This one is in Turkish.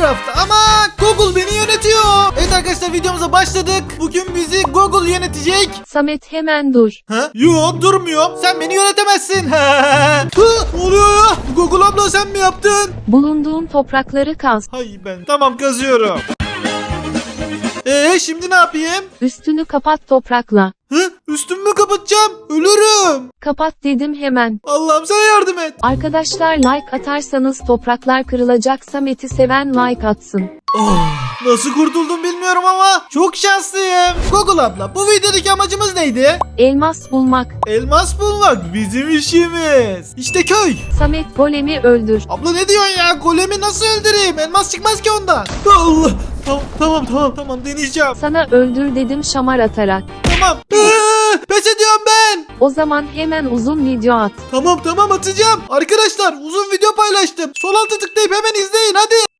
Minecraft ama Google beni yönetiyor. Evet arkadaşlar videomuza başladık. Bugün bizi Google yönetecek. Samet hemen dur. Ha? Yok durmuyorum. Sen beni yönetemezsin. Ne oluyor ya? Google abla sen mi yaptın? Bulunduğun toprakları kaz. Hay ben. Tamam kazıyorum. Ee şimdi ne yapayım? Üstünü kapat toprakla. Hı? Üstümü kapatacağım. Ölürüm. Kapat dedim hemen. Allah'ım sen yardım et. Arkadaşlar like atarsanız topraklar kırılacak Samet'i seven like atsın. Oh, nasıl kurtuldum bilmiyorum ama çok şanslıyım. Google abla bu videodaki amacımız neydi? Elmas bulmak. Elmas bulmak bizim işimiz. İşte köy. Samet golemi öldür. Abla ne diyorsun ya? Golemi nasıl öldüreyim? Elmas çıkmaz ki ondan. Allah. Tamam tamam tamam tamam deneyeceğim. Sana öldür dedim şamar atarak. Tamam. Pes ediyorum ben. O zaman hemen uzun video at. Tamam tamam atacağım. Arkadaşlar uzun video paylaştım. Sol altı tıklayıp hemen izleyin hadi.